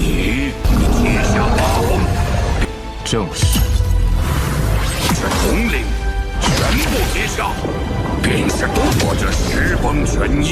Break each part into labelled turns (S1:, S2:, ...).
S1: 你，你铁下八荒，
S2: 正是。
S1: 这统领全部铁下，便是我这十崩全义。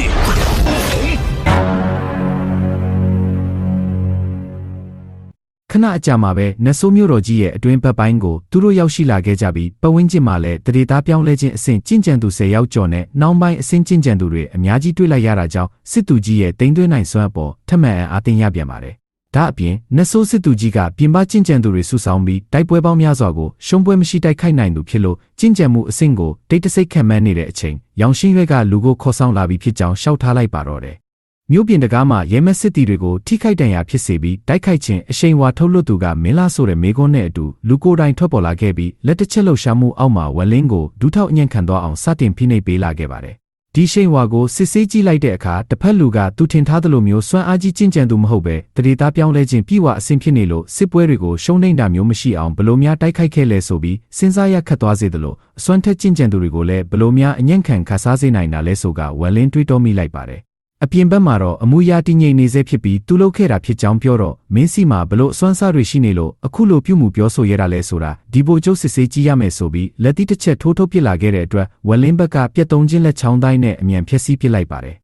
S3: ခဏအကြာမှာပဲနတ်ဆိုးမျိုးတော်ကြီးရဲ့အတွင်းဘက်ပိုင်းကိုသူတို့ရောက်ရှိလာခဲ့ကြပြီးပဝင်းကျင်မှာလည်းတရေသားပြောင်းလဲခြင်းအဆင့်ကျင့်ကြံသူ10ယောက်ကျော်နဲ့နောက်ပိုင်းအဆင့်ကျင့်ကြံသူတွေအများကြီးတွေ့လိုက်ရတာကြောင့်စစ်သူကြီးရဲ့တိမ်သွင်းနိုင်စွမ်းအပေါ်ထက်မှန်အားသိရပြန်ပါတယ်။ ဒါအပြင်နတ်ဆိုးစစ်သူကြီးကပြင်ပကျင့်ကြံသူတွေစုဆောင်ပြီးတိုက်ပွဲပေါင်းများစွာကိုရှုံးပွဲမရှိတိုက်ခိုက်နိုင်သူဖြစ်လို့ကျင့်ကြံမှုအဆင့်ကိုတိတ်တဆိတ်ခံမှန်းနေတဲ့အချိန်ရောင်ရှင်းရွက်ကလူကိုခေါ်ဆောင်လာပြီးဖြစ်ကြောင်းရှောက်ထားလိုက်ပါတော့တယ်။မြို့ပြင်တကားမှာရဲမက်စစ်တီတွေကိုထိခိုက်ဒဏ်ရာဖြစ်စေပြီးတိုက်ခိုက်ခြင်းအရှိန်ဝါထုတ်လွတ်သူကမင်းလာဆိုတဲ့မေကွန်းနဲ့အတူလူကိုယ်တိုင်ထွက်ပေါ်လာခဲ့ပြီးလက်တစ်ချက်လှုပ်ရှားမှုအောက်မှာဝက်လင်းကိုဒူးထောက်အညံ့ခံသွားအောင်စတင်ဖိနှိပ်ပေးလာခဲ့ပါတယ်။ ဒီရှိန်ဝါကိုစစ်ဆေးကြည့်လိုက်တဲ့အခါတစ်ဖက်လူကသူထင်ထားသလိုမျိုးစွမ်းအားကြီးကျင့်ကြံသူမဟုတ်ပဲတရေသားပြောင်းလဲခြင်းပြည့်ဝအဆင်ဖြစ်နေလို့စစ်ပွဲတွေကိုရှုံးနိမ့်တာမျိုးမရှိအောင်ဘလို့များတိုက်ခိုက်ခဲ့လဲဆိုပြီးစဉ်းစားရခတ်သွားစေသလိုအစွမ်းထက်ကျင့်ကြံသူတွေကိုလည်းဘလို့များအညံ့ခံခါစားစေနိုင်တာလဲဆိုကဝက်လင်းတွေးတောမိလိုက်ပါတယ်။ အပြင်ဘက်မှာတော့အမူအရာတည်ငြိမ်နေစေဖြစ်ပြီးသူလုပ်ခဲ့တာဖြစ်ကြောင်းပြောတော့မင်းစီမှာဘလို့အစွမ်းစားတွေရှိနေလို့အခုလိုပြုမှုပြောဆိုရတာလဲဆိုတာဒီဘိုကျုပ်စစ်ဆေးကြည့်ရမယ်ဆိုပြီးလက်တိတစ်ချက်ထိုးထုတ်ပစ်လာခဲ့တဲ့အတွက်ဝက်လင်းဘက်ကပြက်တုံးချင်းလက်ချောင်းတိုင်းနဲ့အမြန်ဖျက်ဆီးပစ်လိုက်ပါတယ်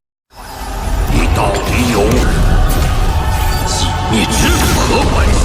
S1: 你到底有洗灭之何本事？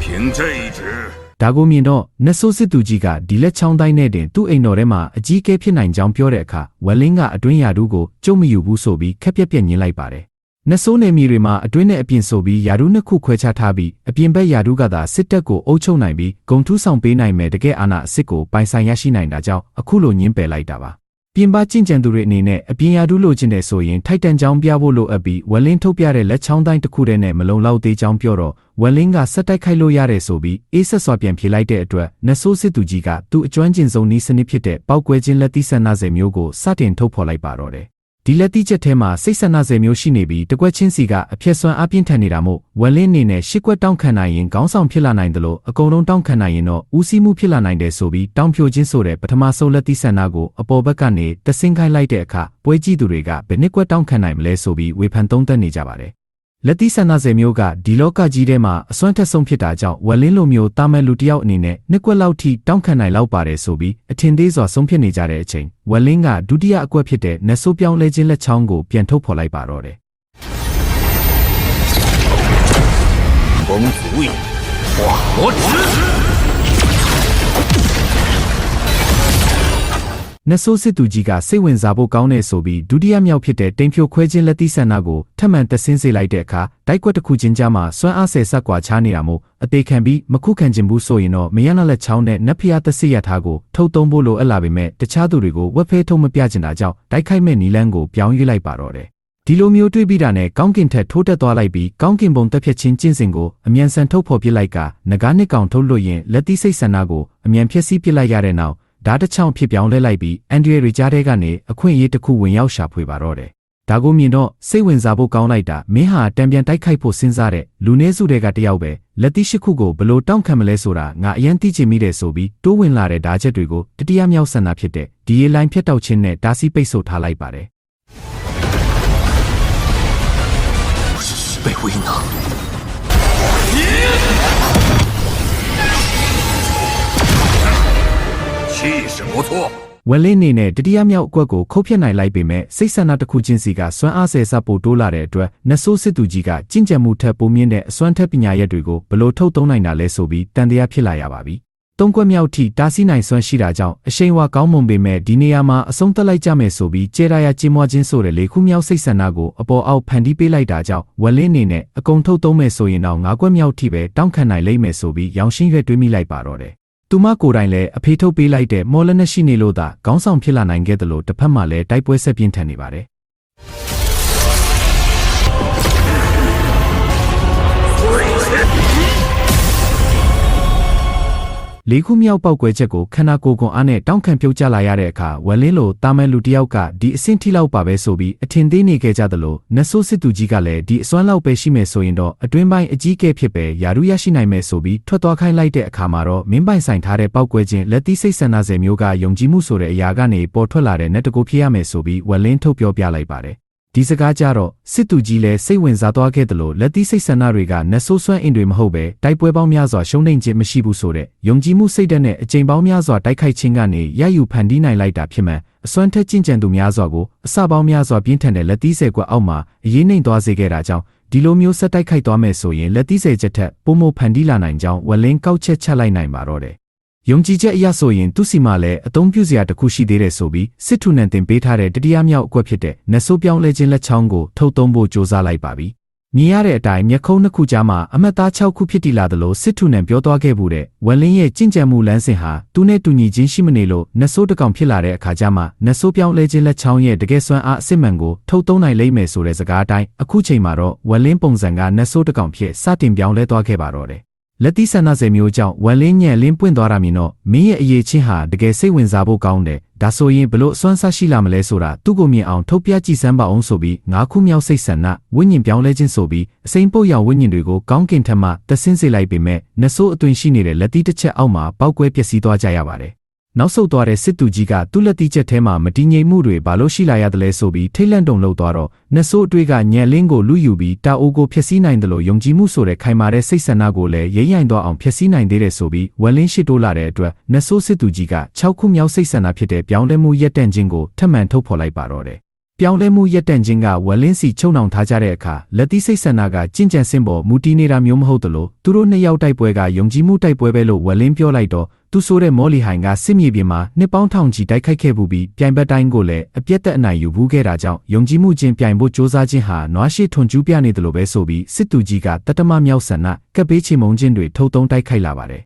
S1: 凭这一指。
S3: ဒါကိုမြင်တော့နတ်ဆိုးစစ်သူကြီးကဒီလက်ချောင်းတိုင်းနဲ့တင်သူ့အိမ်တော်ထဲမှာအကြီးအကဲဖြစ်နိုင်ကြောင်းပြောတဲ့အခါဝက်လင်းကအတွင်းယာဒူးကိုကျုံမယူဘူးဆိုပြီးခက်ပြက်ပြက်ညင်းလိုက်ပါတယ်နတ်ဆိုးနယ်မြေတွေမှာအတွင်းနဲ့အပြင်ဆိုပြီးယာဒူးနှစ်ခုခွဲခြားထားပြီးအပြင်ဘက်ယာဒူးကသာစစ်တပ်ကိုအုပ်ချုပ်နိုင်ပြီးဂုံထူးဆောင်ပေးနိုင်မယ်တကယ်အာဏာအစ်စ်ကိုပိုင်ဆိုင်ရရှိနိုင်တာကြောင့်အခုလိုညင်းပယ်လိုက်တာပါ ပြင်ပကျင့်ကြံသူတွေအနေနဲ့အပြင်ယာဒူးလိုချင်တယ်ဆိုရင်ထိုက်တန်ချောင်းပြဖို့လိုအပ်ပြီးဝက်လင်းထုတ်ပြတဲ့လက်ချောင်းတိုင်းတစ်ခုတည်းနဲ့မလုံလောက်သေးချောင်းပြောတော့ဝက်လင်းကဆက်တိုက်ခိုက်လို့ရတယ်ဆိုပြီးအေးဆက်စွာပြန်ဖြေလိုက်တဲ့အတွက်နတ်ဆိုးစစ်သူကြီးကသူ့အကျွမ်းကျင်ဆုံးနီးစနစ်ဖြစ်တဲ့ပောက်ကွဲခြင်းလက်သီးဆန္ဒစေမျိုးကိုစတင်ထုတ်ဖော်လိုက်ပါတော့တယ် ဒီလက်သီးချက်ထဲမှာစိတ်ဆန္ဒစေမျိုးရှိနေပြီးတကွက်ချင်းစီကအပြည့်စွမ်းအပြင်းထန်နေတာမို့ဝက်လင်းအနေနဲ့ရှစ်ကွက်တောင်းခံနိုင်ရင်ခေါင်းဆောင်ဖြစ်လာနိုင်တယ်လို့အကုန်လုံးတောင်းခံနိုင်ရင်တော့ဦးစီးမှုဖြစ်လာနိုင်တယ်ဆိုပြီးတောင်းဖြိုခြင်းဆိုတဲ့ပထမဆုံးလက်သီးဆန္ဒကိုအပေါ်ဘက်ကနေတဆင်းခိုင်းလိုက်တဲ့အခါပွဲကြည့်သူတွေကဘယ်နှစ်ကွက်တောင်းခံနိုင်မလဲဆိုပြီးဝေဖန်သုံးသပ်နေကြပါတယ် လက်တိဆန္ဒစေမျိုးကဒီလောကကြီးထဲမှာအစွမ်းထက်ဆုံးဖြစ်တာကြောင့်ဝက်လင်းလိုမျိုးတာမန်လူတစ်ယောက်အနေနဲ့နှစ်ကွက်လောက်ထိတောင့်ခံနိုင်လောက်ပါတယ်ဆိုပြီးအထင်သေးစွာဆုံးဖြတ်နေကြတဲ့အချိန်ဝက်လင်းကဒုတိယအကွက်ဖြစ်တဲ့နဆိုးပြောင်းလဲခြင်းလက်ချောင်းကိုပြန်ထုတ်ဖော်လိုက်ပါတော့တယ်။
S1: ဘုံသူဝိဝါဟော
S3: နတ်ဆိုးစစ်သူကြီးကစိတ်ဝင်စားဖို့ကောင်းတဲ့ဆိုပြီးဒုတိယမြောက်ဖြစ်တဲ့တိမ်ဖြိုခွဲခြင်းလက်သီးဆန္ဒကိုထပ်မံတဆင်းစေလိုက်တဲ့အခါတိုက်ကွက်တစ်ခုချင်းကြားမှာစွမ်းအားဆယ်ဆက်ကွာခြားနေတာမို့အသေးခံပြီးမခုခံခြင်းဘူးဆိုရင်တော့မယနာလက်ချောင်းနဲ့နတ်ဖျားသစစ်ရထားကိုထုတ်သုံးဖို့လိုအပ်လာပေမဲ့တခြားသူတွေကိုဝက်ဖဲထုတ်မပြချင်တာကြောင့်တိုက်ခိုက်မဲ့နီလန်းကိုပြောင်းရွေးလိုက်ပါတော့တယ်ဒီလိုမျိုးတွေးပြီးတာနဲ့ကောင်းကင်ထက်ထိုးတက်သွားလိုက်ပြီးကောင်းကင်ဘုံတက်ဖြတ်ခြင်းကျင့်စဉ်ကိုအမြန်ဆန်ထုတ်ဖော်ပစ်လိုက်ကငကားနှစ်ကောင်ထုတ်လွှတ်ရင်လက်သီးစိတ်ဆန္ဒကိုအမြန်ဖြည့်ဆည်းပစ်လိုက်ရတဲ့နောက် ဓာတ်တစ်ချောင်းဖြစ်ပြောင်းလဲလိုက်ပြီးအန်ဒရီရီကြားတဲ့ကနေအခွင့်အရေးတစ်ခုဝင်ရောက်ရှာဖွေပါတော့တယ်။ဒါကိုမြင်တော့စိတ်ဝင်စားဖို့ကောင်းလိုက်တာမင်းဟာတံပြန်တိုက်ခိုက်ဖို့စဉ်းစားတဲ့လူနည်းစုတွေကတယောက်ပဲလက်သီးရှိခုကိုဘလို့တောင်းခံမလဲဆိုတာငါအရင်သိချင်မိတယ်ဆိုပြီးတိုးဝင်လာတဲ့ဓာတ်ချက်တွေကိုတတိယမြောက်ဆန္ဒဖြစ်တဲ့ဒီယေလိုင်းဖြတ်တောက်ခြင်းနဲ့တားဆီးပိတ်ဆို့ထားလိုက်ပါတယ်
S1: 不是虚 气势不错，
S3: ဝက်လင်းနေနဲ့တတိယမြောက်အကွက်ကိုခုတ်ဖြတ်နိုင်လိုက်ပေမဲ့စိတ်ဆန္ဒတစ်ခုချင်းစီကစွမ်းအားဆယ်ဆပိုတိုးလာတဲ့အတွက်နတ်ဆိုးစစ်သူကြီးကကြင်ကြံမှုထက်ပိုမြင့်တဲ့အစွမ်းထက်ပညာရက်တွေကိုဘလို့ထုတ်သုံးနိုင်တာလဲဆိုပြီးတန်တရားဖြစ်လာရပါပြီ။သုံးကွက်မြောက်ထိတားဆီးနိုင်စွမ်းရှိတာကြောင့်အရှိန်ဝါကောင်းမွန်ပေမဲ့ဒီနေရာမှာအဆုံးသက်လိုက်ကြမယ်ဆိုပြီးကျေရာယာကျင်းမွားခြင်းဆိုတဲ့လေခုမြောက်စိတ်ဆန္ဒကိုအပေါ်အောက်ဖန်တီးပေးလိုက်တာကြောင့်ဝက်လင်းနေနဲ့အကုန်ထုတ်သုံးမယ်ဆိုရင်တော့ငါးကွက်မြောက်ထိပဲတောင်းခံနိုင်လိမ့်မယ်ဆိုပြီးရောင်ရှင်းရွက်တွေးမိလိုက်ပါတော့တယ်။ သူမကိုယ်တိုင်လည်းအဖေထုတ်ပေးလိုက်တဲ့မော်လနဲ့ရှိနေလို့သာခေါင်းဆောင်ဖြစ်လာနိုင်ခဲ့တယ်လို့တစ်ဖက်မှာလည်းတိုက်ပွဲဆက်ပြင်းထန်နေပါတယ် လေးခုမြောက်ပောက်ကွဲချက်ကိုခန္ဓာကိုယ်ကွန်အားနဲ့တောင်းခံပြုတ်ကျလာရတဲ့အခါဝက်လင်းလိုတာမန်လူတစ်ယောက်ကဒီအဆင့်ထိလောက်ပါပဲဆိုပြီးအထင်သေးနေခဲ့ကြသလိုနတ်ဆိုးစစ်သူကြီးကလည်းဒီအစွမ်းလောက်ပဲရှိမယ်ဆိုရင်တော့အတွင်းပိုင်းအကြီးအကဲဖြစ်ပဲယာရုရရှိနိုင်မယ်ဆိုပြီးထွက်သွားခိုင်းလိုက်တဲ့အခါမှာတော့မင်းပိုင်ဆိုင်ထားတဲ့ပောက်ကွဲခြင်းလက်သီးစိတ်ဆန္ဒစေမျိုးကယုံကြည်မှုဆိုတဲ့အရာကနေပေါ်ထွက်လာတဲ့နတ်တကူဖြစ်ရမယ်ဆိုပြီးဝက်လင်းထုတ်ပြောပြလိုက်ပါတယ် ဒီစကားကြတော့စစ်သူကြီးလည်းစိတ်ဝင်စားသွားခဲ့တယ်လို့လက်သီးစိတ်ဆန္ဒတွေကနတ်ဆိုးဆွမ်းအင်တွေမဟုတ်ပဲတိုက်ပွဲပေါင်းများစွာရှုံးနိမ့်ခြင်းမရှိဘူးဆိုတဲ့ယုံကြည်မှုစိတ်ဓာတ်နဲ့အကြိမ်ပေါင်းများစွာတိုက်ခိုက်ခြင်းကနေရယူဖန်တီးနိုင်လိုက်တာဖြစ်မှန်အစွမ်းထက်ကျင့်ကြံသူများစွာကိုအစပေါင်းများစွာပြင်းထန်တဲ့လက်သီးဆယ်ကွက်အောက်မှာအရေးနှိမ်သွားစေခဲ့တာကြောင့်ဒီလိုမျိုးဆက်တိုက်ခိုက်သွားမယ်ဆိုရင်လက်သီးဆယ်ချက်ထက်ပုံမဖန်တီးလာနိုင်ကြောင်းဝလင်းကောက်ချက်ချလိုက်နိုင်ပါတော့တယ် ယုံကြည်ချက်အရဆိုရင်သူစီမှာလည်းအသုံးပြုစရာတစ်ခုရှိသေးတယ်ဆိုပြီးစစ်ထုနန်တင်ပေးထားတဲ့တတိယမြောက်အကွက်ဖြစ်တဲ့နတ်ဆိုးပြောင်းလဲခြင်းလက်ချောင်းကိုထုတ်သုံးဖို့ကြိုးစားလိုက်ပါပြီ။မြင်ရတဲ့အတိုင်းမျက်ခုံးနှစ်ခုကြားမှာအမတ်သား6ခုဖြစ်တည်လာသလိုစစ်ထုနန်ပြောသွားခဲ့မှုတဲ့ဝက်လင်းရဲ့ကြင်ကြံမှုလမ်းစဉ်ဟာသူနဲ့တူညီခြင်းရှိမနေလို့နတ်ဆိုးတစ်ကောင်ဖြစ်လာတဲ့အခါကျမှနတ်ဆိုးပြောင်းလဲခြင်းလက်ချောင်းရဲ့တကယ်စွမ်းအားအစစ်မှန်ကိုထုတ်သုံးနိုင်လိမ့်မယ်ဆိုတဲ့စကားအတိုင်းအခုချိန်မှာတော့ဝက်လင်းပုံစံကနတ်ဆိုးတစ်ကောင်ဖြစ်စတင်ပြောင်းလဲသွားခဲ့ပါတော့တယ်။ လက်သီးဆန္ဒစေမျိုးကြောင့်ဝမ်လင်းညံလင်းပွင့်သွားတာမြင်တော့မင်းရဲ့အရေးချင်းဟာတကယ်စိတ်ဝင်စားဖို့ကောင်းတယ်ဒါဆိုရင်ဘလို့အစွမ်းစားရှိလာမလဲဆိုတာသူ့ကိုမြင်အောင်ထုတ်ပြကြည့်စမ်းပါအောင်ဆိုပြီးငါးခုမြောက်စိတ်ဆန္ဒဝိညာဉ်ပြောင်းလဲခြင်းဆိုပြီးအစိမ်းပုတ်ရောင်ဝိညာဉ်တွေကိုကောင်းကင်ထက်မှတဆင်းစေလိုက်ပေမဲ့နှဆိုးအသွင်ရှိနေတဲ့လက်သီးတစ်ချက်အောက်မှာပောက်ကွဲပျက်စီးသွားကြရပါတယ် နောက်ဆုတ်သွားတဲ့စစ်သူကြီးကသူ့လက်တီးချက်ထဲမှာမတည်ငြိမ်မှုတွေဘာလို့ရှိလာရတယ်လဲဆိုပြီးထိတ်လန့်တုန်လှုပ်သွားတော့နှဆိုးအတွေ့ကညံလင်းကိုလူယူပြီးတာအိုကိုဖျက်ဆီးနိုင်တယ်လို့ယုံကြည်မှုဆိုတဲ့ခိုင်မာတဲ့စိတ်ဆန္ဒကိုလည်းရိမ့်ရိုင်သွားအောင်ဖျက်ဆီးနိုင်သေးတယ်ဆိုပြီးဝက်လင်းရှိတိုးလာတဲ့အတွက်နှဆိုးစစ်သူကြီးက6ခုမြောက်စိတ်ဆန္ဒဖြစ်တဲ့ပြောင်းလဲမှုရက်တန့်ခြင်းကိုထပ်မံထုတ်ဖော်လိုက်ပါတော့တယ် ပြောင်းလဲမှုရက်တန့်ခြင်းကဝက်လင်းစီချုံနှောင်ထားကြတဲ့အခါလက်သီးစိတ်ဆန္ဒကကြင်ကြံစင်ပေါ်မူတီးနေတာမျိုးမဟုတ်သလိုသူတို့နှစ်ယောက်တိုက်ပွဲကယုံကြည်မှုတိုက်ပွဲပဲလို့ဝက်လင်းပြောလိုက်တော့သူဆိုတဲ့မော်လီဟိုင်ကစစ်မြေပြင်မှာနှစ်ပေါင်းထောင်ချီတိုက်ခိုက်ခဲ့မှုပြီးပြိုင်ဘက်တိုင်းကိုလည်းအပြက်သက်အနိုင်ယူဘူးခဲ့တာကြောင့်ယုံကြည်မှုချင်းပြိုင်ဖို့စ조사ခြင်းဟာနွားရှိထွန်ကျူးပြနေတယ်လို့ပဲဆိုပြီးစစ်သူကြီးကတတမမြောက်ဆန္ဒကပ်ပေးချေမုံချင်းတွေထုတ်သုံးတိုက်ခိုက်လာပါတယ်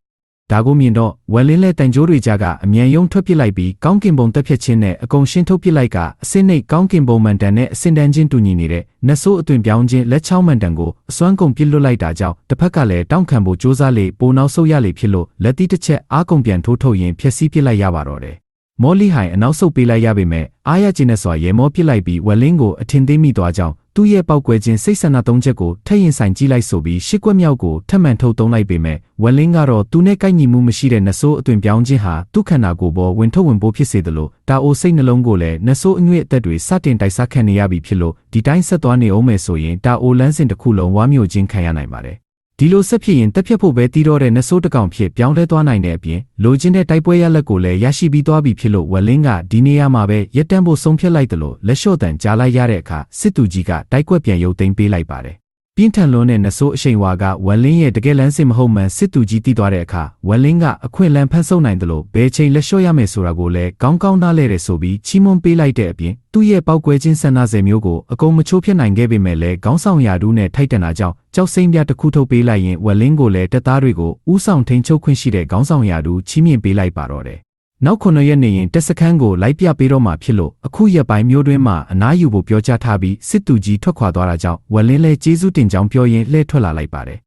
S3: ဒါကိုမြင်တော့ဝက်လင်းလဲတန်ကြိုးတွေကြားကအမြန်ယုံထွက်ပစ်လိုက်ပြီးကောင်းကင်ဘုံတက်ဖြတ်ခြင်းနဲ့အကုန်ရှင်းထုတ်ပစ်လိုက်ကအစင်းနှိတ်ကောင်းကင်ဘုံမန်တန်နဲ့အစင်တန်းချင်းတူညီနေတဲ့နတ်ဆိုးအသွင်ပြောင်းခြင်းလက်ချောင်းမန်တန်ကိုအစွမ်းကုန်ပစ်လွတ်လိုက်တာကြောင့်တစ်ဖက်ကလည်းတောင်းခံဖို့စ조사လေပိုနောက်ဆုတ်ရလေဖြစ်လို့လက်တီးတစ်ချက်အားကုန်ပြန်ထိုးထုတ်ရင်ဖျက်ဆီးပစ်လိုက်ရပါတော့တယ်မော်လီဟိုင်အနောက်ဆုတ်ပေးလိုက်ရပေမဲ့အားရကျင်းနဲ့စွာရေမောပစ်လိုက်ပြီးဝက်လင်းကိုအထင်သေးမိသွားကြောင်း သူ့ရဲ့ပောက်ကွဲခြင်းစိတ်ဆန္ဒသုံးချက်ကိုထက်ရင်ဆိုင်ကြည့်လိုက်ဆိုပြီးရှစ်ကွက်မြောက်ကိုထပ်မံထုတ်သုံးလိုက်ပေမဲ့ဝက်လင်းကတော့သူနဲ့ကိုက်ညီမှုမရှိတဲ့နဆိုးအသွင်ပြောင်းခြင်းဟာသူ့ခန္ဓာကိုယ်ပေါ်ဝင်ထုတ်ဝင်ပိုးဖြစ်စေတယ်လို့တာအိုစိတ်နှလုံးကိုလည်းနဆိုးအငွေ့အသက်တွေစတင်တိုက်စားခံနေရပြီဖြစ်လို့ဒီတိုင်းဆက်သွားနေအောင်မယ်ဆိုရင်တာအိုလန်းစင်တစ်ခုလုံးဝါမျိုးချင်းခံရနိုင်ပါတယ် ဒီလိုဆက်ဖြစ်ရင်တက်ဖြတ်ဖို့ပဲတီးတော့တဲ့နဆိုးတကောင်ဖြစ်ပြောင်းလဲသွားနိုင်တဲ့အပြင်လိုချင်တဲ့တိုက်ပွဲရလက်ကိုလည်းရရှိပြီးသွားပြီဖြစ်လို့ဝက်လင်းကဒီနေရာမှာပဲရက်တန်းဖို့ဆုံးဖြတ်လိုက်တယ်လို့လက်လျှော့တန်ကြားလိုက်ရတဲ့အခါစစ်သူကြီးကတိုက်ကွက်ပြန်ရုပ်သိမ်းပေးလိုက်ပါတယ် ပြင်းထန်လွန်းတဲ့နဆိုးအရှိန်ဝါကဝက်လင်းရဲ့တကယ်လန်းစင်မဟုတ်မှန်စစ်သူကြီးတီးသွားတဲ့အခါဝက်လင်းကအခွင့်အလမ်းဖန်ဆုပ်နိုင်တယ်လို့ဘယ်ချိန်လက်လျှော့ရမယ်ဆိုတာကိုလည်းကောင်းကောင်းနားလဲတယ်ဆိုပြီးချီးမွမ်းပေးလိုက်တဲ့အပြင်သူ့ရဲ့ပောက်ကွဲခြင်းဆန္ဒဆယ်မျိုးကိုအကုန်မချိုးဖြစ်နိုင်ခဲ့ပေမဲ့လည်းခေါင်းဆောင်ရာထူးနဲ့ထိုက်တန်တာကြောင့်ကြောက်စိမ့်ပြတစ်ခုထုတ်ပေးလိုက်ရင်ဝက်လင်းကိုလည်းတက်သားတွေကိုဥဆောင်ထိန်ချုပ်ခွင့်ရှိတဲ့ခေါင်းဆောင်ရာထူးချီးမြှင့်ပေးလိုက်ပါတော့တယ် နောက်ခုနှစ်ရက်နေရင်တက်စခန်းကိုလိုက်ပြပေးတော့မှဖြစ်လို့အခုရက်ပိုင်းမျိုးတွင်းမှာအနားယူဖို့ပြောကြားထားပြီးစစ်တူကြီးထွက်ခွာသွားတာကြောင့်ဝက်လင်းလဲကျေးဇူးတင်ကြောင်းပြောရင်းလှည့်ထွက်လာလိုက်ပါတယ်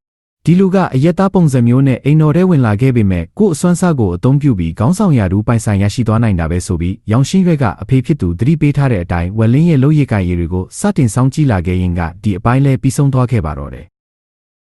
S3: ဒီလူကအယက်သားပုံစံမျိုးနဲ့အိမ်တော်ထဲဝင်လာခဲ့ပေမဲ့ကို့အစွမ်းစားကိုအသုံးပြုပြီးခေါင်းဆောင်ရာထူးပိုင်ဆိုင်ရရှိသွားနိုင်တာပဲဆိုပြီးရောင်ရှင်းရွက်ကအဖေဖြစ်သူသတိပေးထားတဲ့အတိုင်းဝက်လင်းရဲ့လုပ်ရည်ကိုင်ရည်တွေကိုစတင်ဆောင်ကြည့်လာခဲ့ရင်ကဒီအပိုင်းလဲပြီးဆုံးသွားခဲ့ပါတော့တယ်